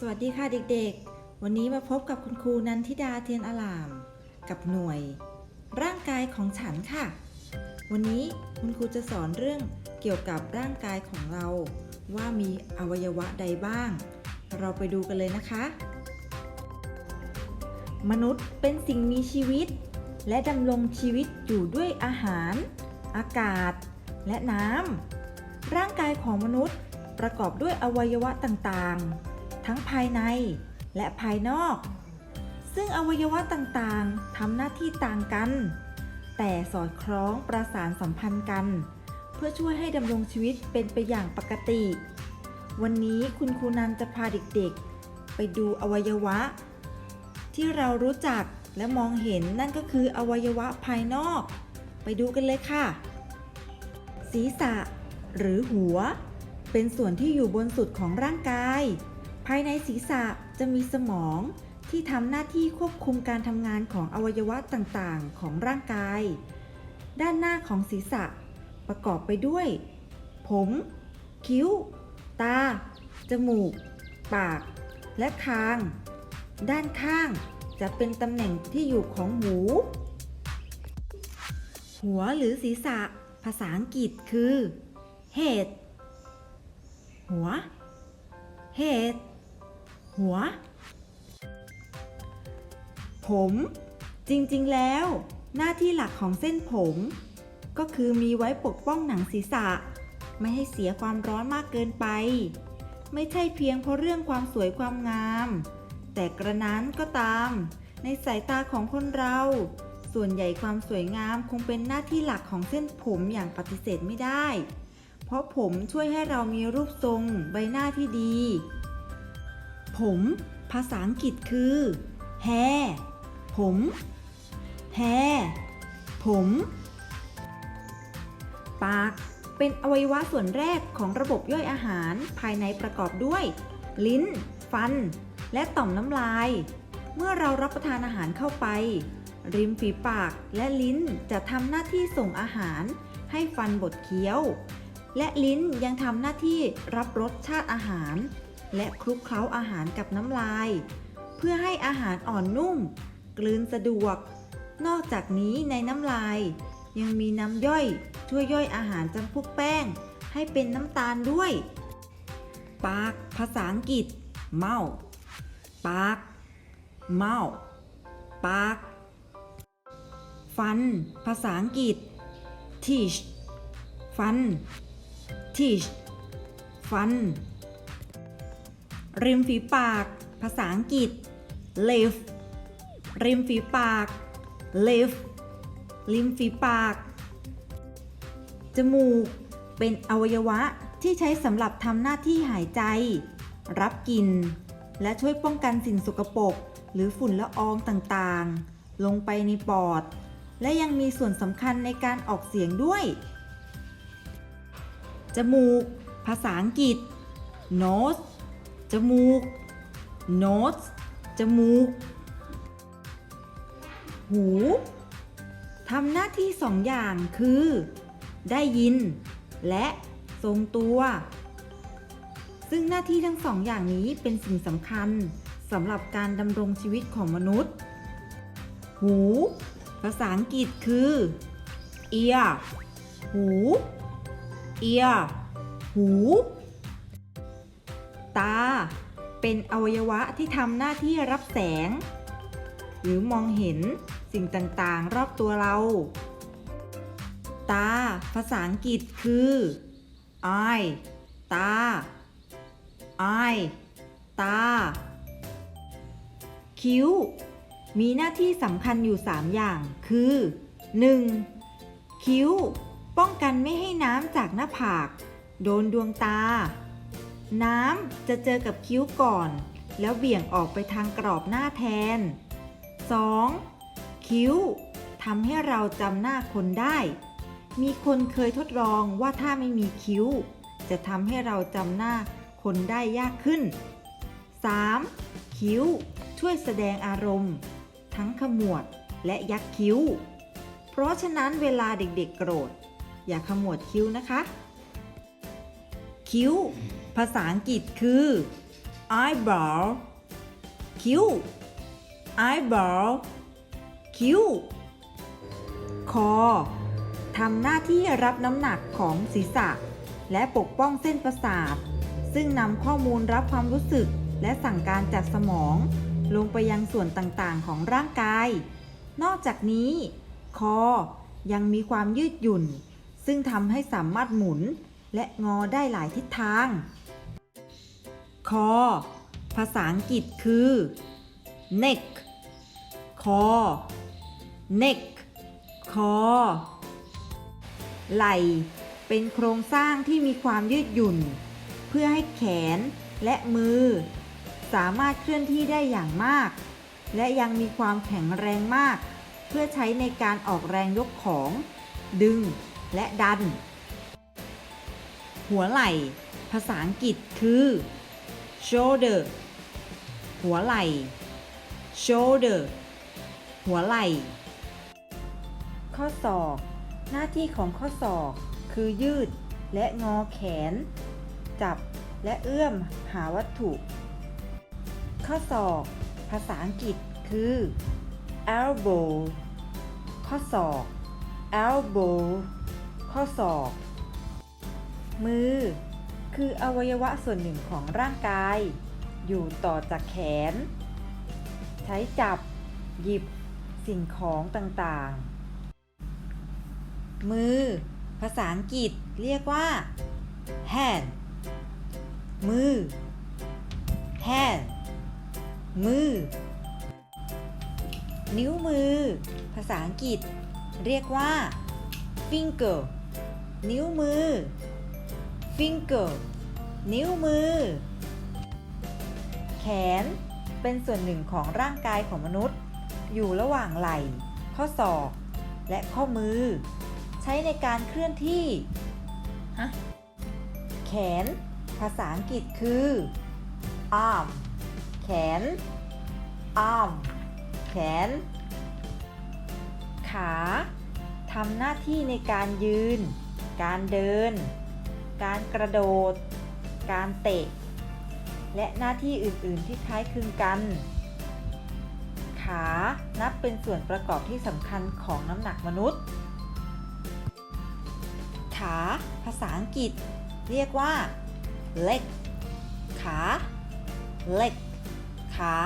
สวัสดีค่ะเด็กๆ วันนี้มาพบกับคุณครูนันทิดาเทียนอลาม กับหน่วย ร่างกายของฉันค่ะ วันนี้คุณครูจะสอนเรื่องเกี่ยวกับร่างกายของเรา ว่ามีอวัยวะใดบ้าง เราไปดูกันเลยนะคะ มนุษย์เป็นสิ่งมีชีวิต และดำรงชีวิตอยู่ด้วยอาหาร อากาศ และน้ำร่างกายของมนุษย์ประกอบด้วยอวัยวะต่างๆ ทั้งภายในและภายนอก ซึ่งอวัยวะต่างๆทำหน้าที่ต่างกัน แต่สอดคล้องประสานสัมพันธ์กัน เพื่อช่วยให้ดำรงชีวิตเป็นไปอย่างปกติ วันนี้คุณครูนันจะพาเด็กๆ ไปดูอวัยวะ ที่เรารู้จักและมองเห็นนั่นก็คืออวัยวะภายนอก ไปดูกันเลยค่ะ ศีรษะ หรือหัว เป็นส่วนที่อยู่บนสุดของร่างกาย ภายในศีรษะจะมีสมองที่ทำหน้าที่ควบคุมการทำงานของอวัยวะต่างๆ ของร่างกาย ด้านหน้าของศีรษะประกอบไปด้วย ผม คิ้ว ตา จมูก ปาก และคาง ด้านข้างจะเป็นตำแหน่งที่อยู่ของหู หัวหรือศีรษะ ภาษาอังกฤษคือ head หัว head หัว ผม จริงๆ แล้ว หน้าที่หลักของเส้นผม ก็คือมีไว้ปกป้องหนังศีรษะ ไม่ให้เสียความร้อนมากเกินไป ไม่ใช่เพียงเพราะเรื่องความสวยความงาม แต่กระนั้นก็ตาม ในสายตาของคนเรา ส่วนใหญ่ความสวยงามคงเป็นหน้าที่หลักของเส้นผมอย่างปฏิเสธไม่ได้ เพราะผมช่วยให้เรามีรูปทรงใบหน้าที่ดี ผม ภาษาอังกฤษคือ hair ผม hair ผม ปาก เป็นอวัยวะส่วนแรกของระบบย่อยอาหารภายในประกอบด้วย ลิ้น ฟัน และต่อมน้ำลาย เมื่อเรารับประทานอาหารเข้าไป ริมฝีปากและลิ้นจะทำหน้าที่ส่งอาหาร ให้ฟันบดเคี้ยว และลิ้นยังทำหน้าที่รับรสชาติอาหาร และคลุกเคล้าอาหารกับน้ำลาย เพื่อให้อาหารอ่อนนุ่ม กลืนสะดวก นอกจากนี้ในน้ำลาย ยังมีน้ำย่อยช่วยย่อยอาหารจำพวกแป้ง ให้เป็นน้ำตาลด้วย ปาก ภาษาอังกฤษ mouth ปาก mouth ปาก ฟัน ภาษาอังกฤษ teeth ฟัน teeth ฟัน ริมฝีปาก ภาษาอังกฤษ lip ริมฝีปาก lip ริมฝีปาก จมูก เป็นอวัยวะที่ใช้สำหรับทำหน้าที่หายใจ รับกลิ่น และช่วยป้องกันสิ่งสกปรกหรือฝุ่นละอองต่างๆ ลงไปในปอด และยังมีส่วนสำคัญในการออกเสียงด้วย จมูก ภาษาอังกฤษ nose จมูก nose จมูก หูทำหน้าที่สองอย่างคือ ได้ยิน และทรงตัว ซึ่งหน้าที่ทั้งสองอย่างนี้เป็นสิ่งสำคัญสำหรับการดำรงชีวิตของมนุษย์ หู ภาษาอังกฤษคือ ear หู ear หู ตา เป็นอวัยวะที่ทำหน้าที่รับแสง หรือมองเห็นสิ่งต่างๆ รอบตัวเรา ตา ภาษาอังกฤษคือ eye ตา eye ตา คิ้ว มีหน้าที่สำคัญอยู่ 3 อย่างคือ 1. คิ้ว ป้องกันไม่ให้น้ำจากหน้าผาก โดนดวงตา น้ำจะเจอกับคิ้วก่อน แล้วเบี่ยงออกไปทางกรอบหน้าแทน 2. คิ้วทำให้เราจำหน้าคนได้ มีคนเคยทดลองว่าถ้าไม่มีคิ้ว จะทำให้เราจำหน้าคนได้ยากขึ้น 3. คิ้วช่วยแสดงอารมณ์ ทั้งขมวดและยักคิ้ว เพราะฉะนั้นเวลาเด็กๆโกรธ อย่าขมวดคิ้วนะคะ คิ้ว ภาษาอังกฤษคือ eyebrow คิ้ว eyebrow คิ้ว คอทำหน้าที่รับน้ำหนักของศีรษะ และปกป้องเส้นประสาท ซึ่งนำข้อมูลรับความรู้สึกและสั่งการจากสมอง ลงไปยังส่วนต่างๆ ของร่างกาย นอกจากนี้ คอยังมีความยืดหยุ่น ซึ่งทำให้สามารถหมุนและงอได้หลายทิศทาง คอ ภาษาอังกฤษคือ neck คอ neck คอ ไหล่ เป็นโครงสร้างที่มีความยืดหยุ่น เพื่อให้แขนและมือ สามารถเคลื่อนที่ได้อย่างมาก และยังมีความแข็งแรงมาก เพื่อใช้ในการออกแรงยกของ ดึงและดัน หัวไหล่ ภาษาอังกฤษคือ shoulder หัวไหล่ shoulder หัวไหล่ ข้อศอก หน้าที่ของข้อศอก คือยืดและงอแขน จับและเอื้อมหาวัตถุ ข้อศอก ภาษาอังกฤษคือ elbow ข้อศอก elbow ข้อศอก มือ คืออวัยวะส่วนหนึ่งของร่างกาย อยู่ต่อจากแขน ใช้จับ หยิบ สิ่งของต่างๆ มือ ภาษาอังกฤษเรียกว่า hand มือ hand มือ นิ้วมือ ภาษาอังกฤษ เรียกว่า finger นิ้วมือ finger นิ้วมือ แขน เป็นส่วนหนึ่งของร่างกายของมนุษย์ อยู่ระหว่างไหล่ ข้อศอก และข้อมือ ใช้ในการเคลื่อนที่ฮะแขน ภาษาอังกฤษคือ arm แขน arm แขน ขาทำหน้าที่ในการยืน การเดิน การกระโดด การเตะ และหน้าที่อื่น ๆ ที่คล้ายคลึงกัน ขานับเป็นส่วนประกอบที่สำคัญของน้ำหนักมนุษย์ ขา ภาษาอังกฤษ เรียกว่า leg ขา leg ขา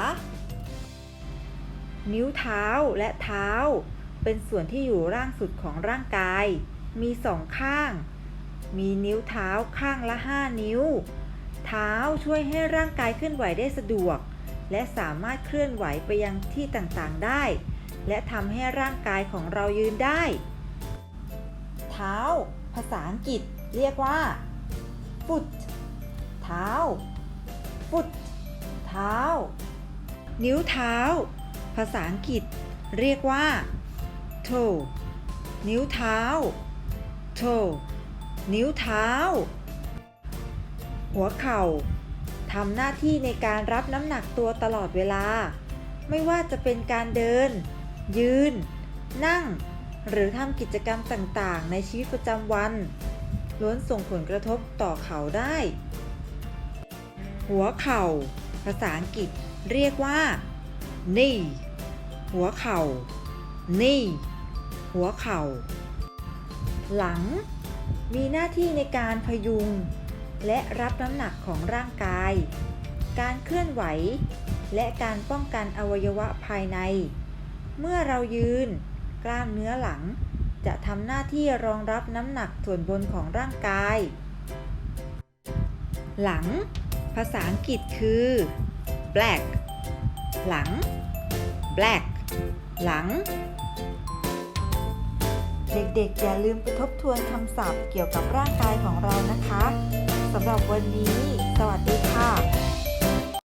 นิ้วเท้าและเท้า เป็นส่วนที่อยู่ล่างสุดของร่างกาย มีสองข้าง มีนิ้วเท้าข้างละ 5 นิ้ว เท้าช่วยให้ร่างกายเคลื่อนไหวได้สะดวก และสามารถเคลื่อนไหวไปยังที่ต่างๆได้ และทำให้ร่างกายของเรายืนได้ เท้า ภาษาอังกฤษเรียกว่า foot เท้า foot เท้า นิ้วเท้า ภาษาอังกฤษ เรียกว่า toe นิ้วเท้า toe นิ้วเท้า หัวเข่าทำหน้าที่ในการรับน้ำหนักตัวตลอดเวลา ไม่ว่าจะเป็นการเดิน ยืน นั่ง หรือทำกิจกรรมต่างๆ ในชีวิตประจำวัน ล้วนส่งผลกระทบต่อเข่าได้ หัวเข่า ภาษาอังกฤษเรียกว่า knee หัวเข่า knee หัวเข่า หลัง มีหน้าที่ในการพยุง และรับน้ำหนักของร่างกาย การเคลื่อนไหว และการป้องกันอวัยวะภายใน เมื่อเรายืน กล้ามเนื้อหลัง จะทำหน้าที่รองรับน้ำหนักส่วนบนของร่างกาย หลัง ภาษาอังกฤษคือ black หลัง black หลัง เด็กๆ อย่าลืมไปทบทวนคำศัพท์เกี่ยวกับร่างกายของเรานะคะสำหรับวันนี้ สวัสดีค่ะ